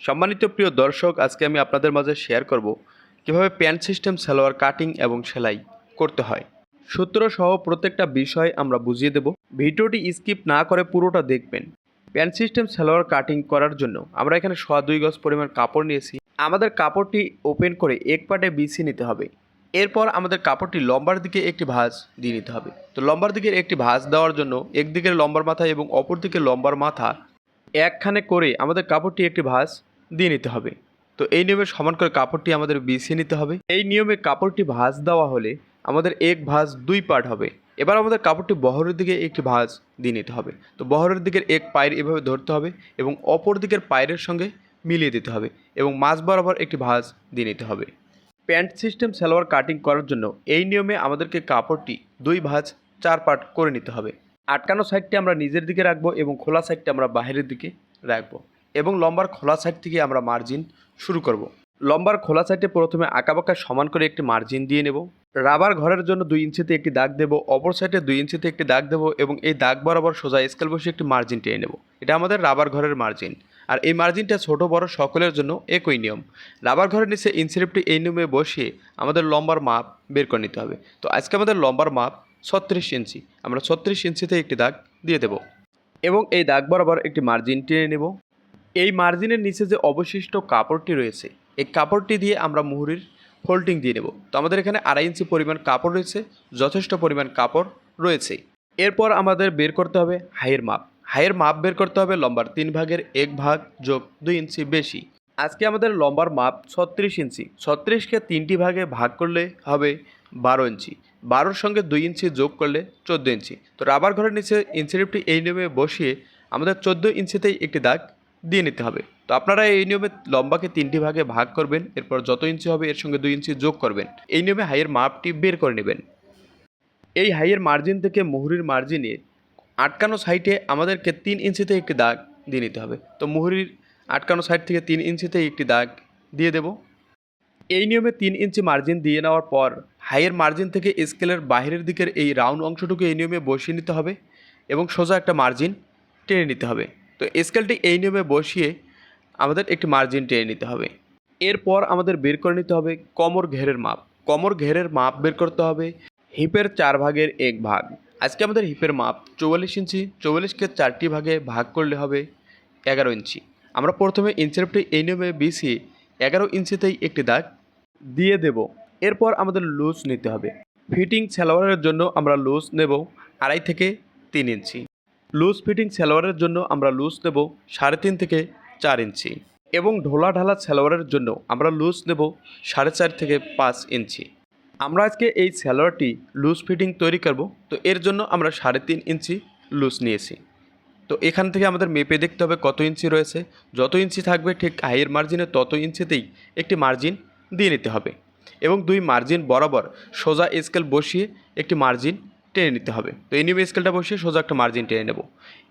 সম্মানিত প্রিয় দর্শক, আজকে আমি আপনাদের মাঝে শেয়ার করব কীভাবে প্যান্ট সিস্টেম, সালোয়ার কাটিং এবং সেলাই করতে হয়। সূত্র সহ প্রত্যেকটা বিষয় আমরা বুঝিয়ে দেব। ভিডিওটি স্কিপ না করে পুরোটা দেখবেন। প্যান্ট সিস্টেম, সালোয়ার কাটিং করার জন্য আমরা এখানে সোয়া দুই গজ পরিমাণ কাপড় নিয়েছি। আমাদের কাপড়টি ওপেন করে এক পাটে বিছিয়ে নিতে হবে। এরপর আমাদের কাপড়টি লম্বার দিকে একটি ভাঁজ দিয়ে নিতে হবে। তো লম্বার দিকের একটি ভাঁজ দেওয়ার জন্য একদিকের লম্বার মাথা এবং অপর দিকের লম্বার মাথা একখানে করে আমাদের কাপড়টি একটি ভাঁজ দিয়ে নিতে হবে। তো এই নিয়মে সমান করে কাপড়টি আমাদের বিছিয়ে নিতে হবে। এই নিয়মে কাপড়টি ভাঁজ দেওয়া হলে আমাদের এক ভাঁজ দুই পার্ট হবে। এবার আমাদের কাপড়টি বহরের দিকে একটি ভাঁজ দিয়ে নিতে হবে। তো বহরের দিকের এক পায়ের এভাবে ধরতে হবে এবং অপর দিকের পায়ের সঙ্গে মিলিয়ে দিতে হবে এবং মাঝ বরাবর একটি ভাঁজ দিয়ে নিতে হবে। প্যান্ট সিস্টেম সালোয়ার কাটিং করার জন্য এই নিয়মে আমাদেরকে কাপড়টি দুই ভাঁজ চার পার্ট করে নিতে হবে। আটকানো সাইডটি আমরা নিজের দিকে রাখব এবং খোলা সাইডটি আমরা বাইরের দিকে রাখব এবং লম্বার খোলা সাইড থেকে আমরা মার্জিন শুরু করব। লম্বার খোলা সাইডে প্রথমে আঁকাবাঁকা সমান করে একটি মার্জিন দিয়ে নেব। রাবার ঘরের জন্য দুই ইঞ্চিতে একটি দাগ দেব, অপর সাইডে দুই ইঞ্চিতে একটি দাগ দেব এবং এই দাগ বরাবর সোজা স্কেল বসে একটি মার্জিন টেনে নেব। এটা আমাদের রাবার ঘরের মার্জিন। আর এই মার্জিনটা ছোট, বড় সকলের জন্য একই নিয়ম। রাবার ঘরের নিচে ইনসিরিপটি এই নিয়মে বসিয়ে আমাদের লম্বার মাপ বের করে নিতে হবে। তো আজকে আমাদের লম্বার মাপ ছত্রিশ ইঞ্চি। আমরা ছত্রিশ ইঞ্চিতে একটি দাগ দিয়ে দেব। এবং এই দাগ বরাবর একটি মার্জিন টেনে নেব। এই মার্জিনের নিচে যে অবশিষ্ট কাপড়টি রয়েছে, এই কাপড়টি দিয়ে আমরা মুহুরির ফোল্ডিং দিয়ে নেব। তো আমাদের এখানে আড়াই ইঞ্চি পরিমাণ কাপড় রয়েছে, যথেষ্ট পরিমাণ কাপড় রয়েছে। এরপর আমাদের বের করতে হবে হাইয়ের মাপ। হাইয়ের মাপ বের করতে হবে লম্বার তিন ভাগের এক ভাগ যোগ দুই ইঞ্চি বেশি। আজকে আমাদের লম্বার মাপ ছত্রিশ ইঞ্চি। ছত্রিশকে তিনটি ভাগে ভাগ করলে হবে বারো ইঞ্চি। বারোর সঙ্গে দুই ইঞ্চি যোগ করলে চোদ্দ ইঞ্চি। তো রাবার ঘরের নিচে ইঞ্চিরিপটি এই নিয়মে বসিয়ে আমাদের চোদ্দ ইঞ্চিতেই একটি দাগ দিয়ে নিতে হবে। তো আপনারা এই নিয়মে লম্বাকে তিনটি ভাগে ভাগ করবেন, এরপর যত ইঞ্চি হবে এর সঙ্গে দুই ইঞ্চি যোগ করবেন। এই নিয়মে হাইয়ের মাপটি বের করে নেবেন। এই হাইয়ের মার্জিন থেকে মুহুরির মার্জিনে আটকানো সাইটে আমাদেরকে তিন ইঞ্চিতে একটি দাগ দিয়ে নিতে হবে। তো মুহুরির আটকানো সাইড থেকে তিন ইঞ্চিতে একটি দাগ দিয়ে দেব। এই নিয়মে তিন ইঞ্চি মার্জিন দিয়ে নেওয়ার পর হাইয়ের মার্জিন থেকে স্কেলের বাইরের দিকের এই রাউন্ড অংশটুকু এই নিয়মে বসিয়ে নিতে হবে এবং সোজা একটা মার্জিন টেনে নিতে হবে। তো স্কেলটি এই নিয়মে বসিয়ে আমাদের একটি মার্জিন টেনে নিতে হবে। এরপর আমাদের বের করে নিতে হবে কমর ঘেরের মাপ। কমর ঘেরের মাপ বের করতে হবে হিপের চার ভাগের এক ভাগ। আজকে আমাদের হিপের মাপ চৌয়াল্লিশ ইঞ্চি। চৌয়াল্লিশকে চারটি ভাগে ভাগ করলে হবে এগারো ইঞ্চি। আমরা প্রথমে ইঞ্চিরপটি এই নিয়মে বিছিয়ে এগারো ইঞ্চিতেই একটি দাগ দিয়ে দেব। এরপর আমাদের লুজ নিতে হবে। ফিটিং সালোয়ারের জন্য আমরা লুজ নেব আড়াই থেকে তিন ইঞ্চি। লুজ ফিটিং সালোয়ারের জন্য আমরা লুজ নেব সাড়ে তিন থেকে চার ইঞ্চি। এবং ঢোলা ঢালা সালোয়ারের জন্য আমরা লুজ নেব সাড়ে চার থেকে পাঁচ ইঞ্চি। আমরা আজকে এই সালোয়ারটি লুজ ফিটিং তৈরি করব। তো এর জন্য আমরা সাড়ে তিন ইঞ্চি লুজ নিয়েছি। তো এখান থেকে আমাদের মেপে দেখতে হবে কত ইঞ্চি রয়েছে। যত ইঞ্চি থাকবে ঠিক হাইয়ের মার্জিনে তত ইঞ্চিতেই একটি মার্জিন দিয়ে নিতে হবে। এবং দুই মার্জিন বরাবর সোজা স্কেল বসিয়ে একটি মার্জিন টেনে নিতে হবে। তো এই নিয়মে স্কেলটা বসিয়ে সোজা একটা মার্জিন টেনে নেব।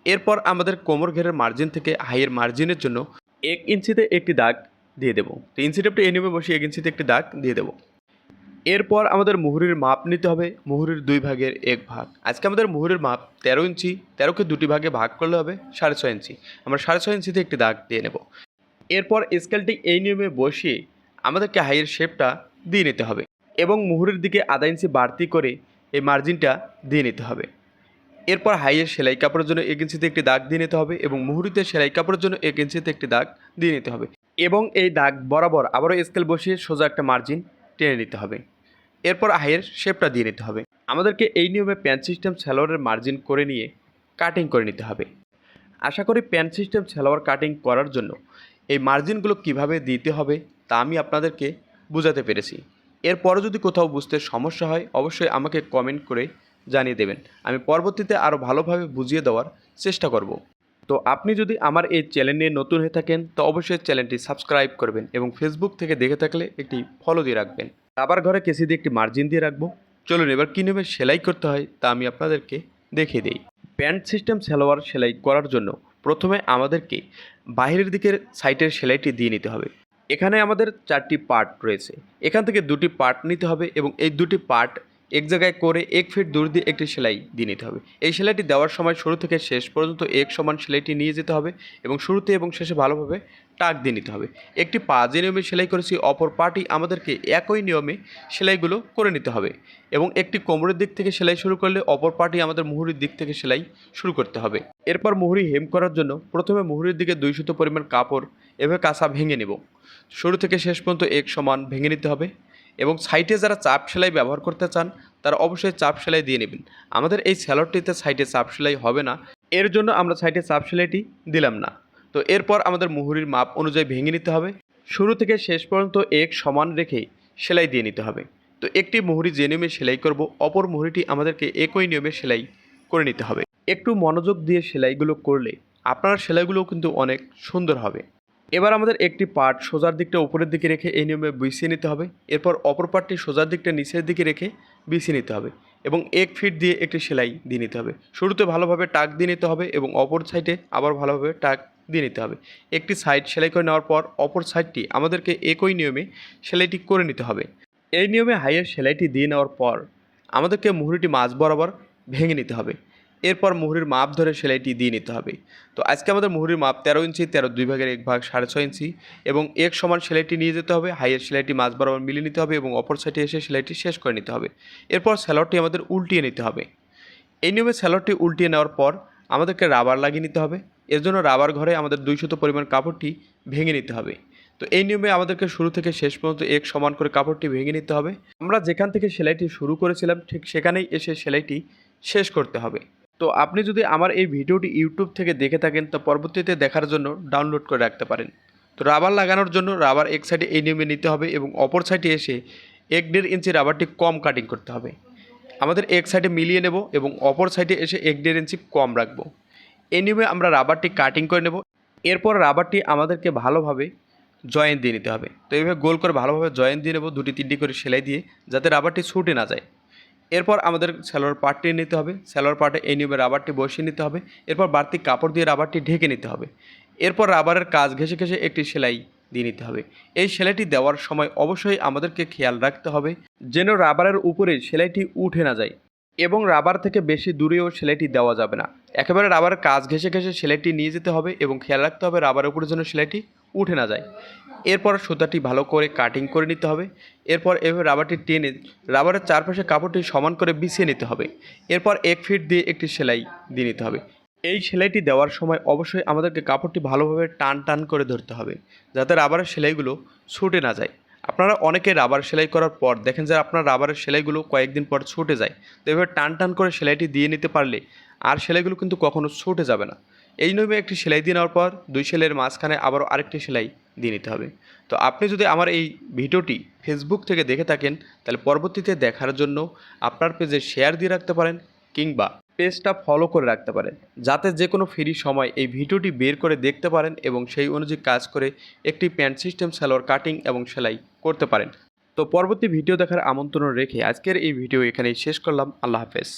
এরপর আমাদের কোমর ঘেরের মার্জিন থেকে হাইয়ের মার্জিনের জন্য এক ইঞ্চিতে একটি দাগ দিয়ে দেবো। তো ইঞ্চি টেপটা এই নিয়মে বসিয়ে এক ইঞ্চিতে একটি দাগ দিয়ে দেবো। এরপর আমাদের মুহুরির মাপ নিতে হবে, মুহুরির দুই ভাগের এক ভাগ। আজকে আমাদের মুহুরির মাপ তেরো ইঞ্চি, তেরোকে দুটি ভাগে ভাগ করলে হবে সাড়ে ছয় ইঞ্চি। আমরা সাড়ে ছয় ইঞ্চিতে একটি দাগ দিয়ে নেব। এরপর স্কেলটি এই নিয়মে বসিয়ে আমাদেরকে হাইয়ের শেপটা দিয়ে নিতে হবে এবং মুহুরির দিকে আধা ইঞ্চি বাড়তি করে এই মার্জিনটা দিয়ে নিতে হবে। এরপর হাইয়ের সেলাই কাপড়ের জন্য এক ইঞ্চিতে একটি দাগ দিয়ে নিতে হবে এবং মুহুরিতে সেলাই কাপড়ের জন্য এক ইঞ্চিতে একটি দাগ দিয়ে নিতে হবে এবং এই দাগ বরাবর আবারও স্কেল বসিয়ে সোজা একটা মার্জিন টেনে নিতে হবে। এরপর হাইয়ের শেপটা দিয়ে নিতে হবে। আমাদেরকে এই নিয়মে প্যান্ট সিস্টেম সালোয়ারের মার্জিন করে নিয়ে কাটিং করে নিতে হবে। আশা করি প্যান্ট সিস্টেম সালোয়ার কাটিং করার জন্য এই মার্জিনগুলো কীভাবে দিতে হবে তা আমি আপনাদেরকে বোঝাতে পেরেছি। এরপরও যদি কোথাও বুঝতে সমস্যা হয়, অবশ্যই আমাকে কমেন্ট করে জানিয়ে দেবেন। আমি পরবর্তীতে আরও ভালোভাবে বুঝিয়ে দেওয়ার চেষ্টা করব। তো আপনি যদি আমার এই চ্যানেল নিয়ে নতুন হয়ে থাকেন, তো অবশ্যই চ্যানেলটি সাবস্ক্রাইব করবেন এবং ফেসবুক থেকে দেখে থাকলে একটি ফলো দিয়ে রাখবেন। আবার ঘরে কেসি দিয়ে একটি মার্জিন দিয়ে রাখব। চলুন এবার কী নেবে সেলাই করতে হয়, তা আমি আপনাদেরকে দেখিয়ে দিই। প্যান্ট সিস্টেম সালোয়ার সেলাই করার জন্য প্রথমে আমাদেরকে বাইরের দিকের সাইটের সেলাইটি দিয়ে নিতে হবে। এখানে আমাদের চারটি পার্ট রয়েছে। এখান থেকে দুটি পার্ট নিতে হবে এবং এই দুটি পার্ট এক জায়গায় করে এক ফিট দূর দিয়ে একটি সেলাই দিয়ে নিতে হবে। এই সেলাইটি দেওয়ার সময় শুরু থেকে শেষ পর্যন্ত এক সমান সেলাইটি নিয়ে যেতে হবে এবং শুরুতে এবং শেষে ভালোভাবে টাক দিয়ে নিতে হবে। একটি পা যে নিয়মে সেলাই করেছি, অপর পাটি আমাদেরকে একই নিয়মে সেলাইগুলো করে নিতে হবে এবং একটি কোমরের দিক থেকে সেলাই শুরু করলে অপর পাটি আমাদের মুহুরির দিক থেকে সেলাই শুরু করতে হবে। এরপর মুহুরি হেম করার জন্য প্রথমে মুহুরির দিকে দুই শত পরিমাণ কাপড় এভাবে কাঁচা ভেঙে নেব। শুরু থেকে শেষ পর্যন্ত এক সমান ভেঙে নিতে হবে। এবং সাইটে যারা চাপ সেলাই ব্যবহার করতে চান, তারা অবশ্যই চাপ সেলাই দিয়ে নেবেন। আমাদের এই স্যালোডটিতে সাইডে চাপ সেলাই হবে না। এর জন্য আমরা সাইডে চাপ সেলাইটি দিলাম না। তো এরপর আমাদের মুহুরির মাপ অনুযায়ী ভেঙে নিতে হবে। শুরু থেকে শেষ পর্যন্ত এক সমান রেখে সেলাই দিয়ে নিতে হবে। তো একটি মুহুরি যে নিয়মে সেলাই করব, অপর মুহুরিটি আমাদেরকে একই নিয়মে সেলাই করে নিতে হবে। একটু মনোযোগ দিয়ে সেলাইগুলো করলে আপনার সেলাইগুলোও কিন্তু অনেক সুন্দর হবে। এবার আমাদের একটি পার্ট সোজার দিকটা উপরের দিকে রেখে এই নিয়মে বিছিয়ে নিতে হবে। এরপর অপর পার্টটি সোজার দিকটা নিচের দিকে রেখে বিছিয়ে নিতে হবে এবং এক ফিট দিয়ে একটি সেলাই দিয়ে নিতে হবে। শুরুতে ভালোভাবে টাক দিয়ে নিতে হবে এবং অপর সাইডে আবার ভালোভাবে টাক দিয়ে নিতে হবে। একটি সাইড সেলাই করে নেওয়ার পর অপর সাইডটি আমাদেরকে একই নিয়মে সেলাইটি করে নিতে হবে। এই নিয়মে হাইয়ের সেলাইটি দিয়ে নেওয়ার পর আমাদেরকে মুহুরিটি মাছ বরাবর ভেঙে নিতে হবে। এরপর মুহুরির মাপ ধরে সেলাইটি দিয়ে নিতে হবে। তো আজকে আমাদের মুহুরির মাপ তেরো ইঞ্চি, তেরো দুই ভাগের এক ভাগ সাড়ে ছয় ইঞ্চি এবং এক সমান সেলাইটি নিয়ে যেতে হবে, হাইয়ের সেলাইটি মাছ বরাবর মিলিয়ে নিতে হবে এবং অপর সাইডে এসে সেলাইটি শেষ করে নিতে হবে। এরপর স্যালোডটি আমাদের উল্টিয়ে নিতে হবে। এই নিয়মে স্যালোডটি উল্টিয়ে নেওয়ার পর আমাদেরকে রাবার লাগিয়ে নিতে হবে। এর জন্য রাবার ঘরে আমাদের দুইশত পরিমাণ কাপড়টি ভেঙে নিতে হবে। তো এই নিয়মে আমাদেরকে শুরু থেকে শেষ পর্যন্ত এক সমান করে কাপড়টি ভেঙে নিতে হবে। আমরা যেখান থেকে সেলাইটি শুরু করেছিলাম, ঠিক সেখানেই এসে সেলাইটি শেষ করতে হবে। তো আপনি যদি আমার এই ভিডিওটি ইউটিউব থেকে দেখে থাকেন, তো পরবর্তীতে দেখার জন্য ডাউনলোড করে রাখতে পারেন। তো রাবার লাগানোর জন্য রাবার এক সাইডে এই নিয়মে নিতে হবে এবং অপর সাইডে এসে এক দেড় ইঞ্চি রাবারটি কম কাটিং করতে হবে। আমাদের এক সাইডে মিলিয়ে নেব এবং অপর সাইডে এসে এক দেড় ইঞ্চি কম রাখব। এই নিয়মে আমরা রাবারটি কাটিং করে নেব। এরপর রাবারটি আমাদেরকে ভালোভাবে জয়েন দিয়ে নিতে হবে। তো এইভাবে গোল করে ভালোভাবে জয়েন দিয়ে নেব, দুটি তিনটি করে সেলাই দিয়ে, যাতে রাবারটি ছুটে না যায়। এরপর আমাদের স্যালোয়ার পার্টটি নিতে হবে স্যালোয়ার পার্টে এই নিয়মে রাবারটি বসিয়ে নিতে হবে, এরপর বাড়তি কাপড় দিয়ে রাবারটি ঢেকে নিতে হবে, এরপর রাবারের কাজ ঘেঁষে ঘেঁষে একটি সেলাই দিয়ে নিতে হবে, এই সেলাইটি দেওয়ার সময় অবশ্যই আমাদেরকে খেয়াল রাখতে হবে যেন রাবারের উপরে সেলাইটি উঠে না যায় এবং রাবার থেকে বেশি দূরেও সেলাইটি দেওয়া যাবে না, একেবারে রাবারের কাজ ঘেঁষে ঘেঁষে সেলাইটি নিয়ে যেতে হবে এবং খেয়াল রাখতে হবে রাবারের উপরে যেন সেলাইটি উঠে না যায়। এরপর সুতাটি ভালো করে কাটিং করে নিতে হবে। এরপর এভাবে রাবারটি টেনে, রাবারের চারপাশে কাপড়টি সমান করে বিছিয়ে নিতে হবে। এরপর এক ফিট দিয়ে একটি সেলাই দিয়ে নিতে হবে। এই সেলাইটি দেওয়ার সময় অবশ্যই আমাদেরকে কাপড়টি ভালোভাবে টান টান করে ধরতে হবে, যাতে রাবারের সেলাইগুলো ছুটে না যায়। আপনারা অনেকে রাবার সেলাই করার পর দেখেন যে আপনার রাবারের সেলাইগুলো কয়েকদিন পর ছুটে যায়। তো এভাবে টান টান করে সেলাইটি দিয়ে নিতে পারলে আর সেলাইগুলো কিন্তু কখনো ছুটে যাবে না। এই নিয়মে একটি সেলাই দিয়ে নেওয়ার পর দুই সেলাইয়ের মাঝখানে আবারও আরেকটি সেলাই দিয়ে নিতে হবে। তো আপনি যদি আমার এই ভিডিওটি ফেসবুক থেকে দেখে থাকেন, তাহলে পরবর্তীতে দেখার জন্য আপনার পেজে শেয়ার দিয়ে রাখতে পারেন কিংবা পেজটা ফলো করে রাখতে পারেন। যাতে যে কোনো ফ্রি সময় এই ভিডিওটি বের করে দেখতে পারেন এবং সেই অনুযায়ী কাজ করে একটি প্যান্ট সিস্টেম সালোয়ার কাটিং এবং সেলাই করতে পারেন। তো পরবর্তী ভিডিও দেখার আমন্ত্রণ রেখে আজকের এই ভিডিও এখানেই শেষ করলাম। আল্লাহ হাফেজ।